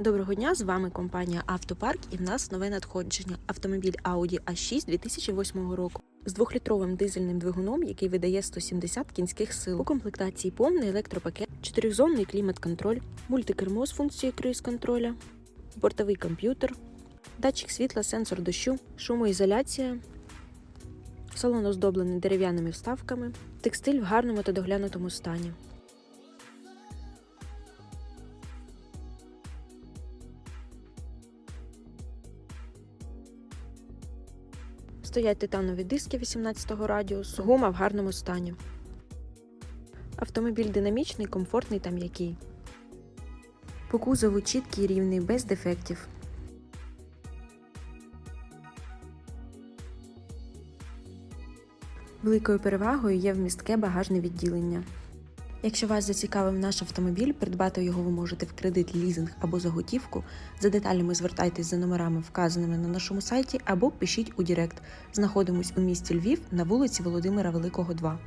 Доброго дня, з вами компанія Автопарк і в нас нове надходження. Автомобіль Audi A6 2008 року з двохлітровим дизельним двигуном, який видає 170 кінських сил. У комплектації повний електропакет, чотиризонний клімат-контроль, мультикермо з функцією круїз-контроля, бортовий комп'ютер, датчик світла, сенсор дощу, шумоізоляція, салон оздоблений дерев'яними вставками, текстиль в гарному та доглянутому стані. Стоять титанові диски 18-го радіусу, гума в гарному стані. Автомобіль динамічний, комфортний та м'який. По кузову чіткий рівний, без дефектів. Великою перевагою є вмістке багажне відділення. Якщо вас зацікавив наш автомобіль, придбати його ви можете в кредит, лізинг або за готівку. За деталями звертайтесь за номерами, вказаними на нашому сайті, або пишіть у Дірект. Знаходимось у місті Львів на вулиці Володимира Великого, 2.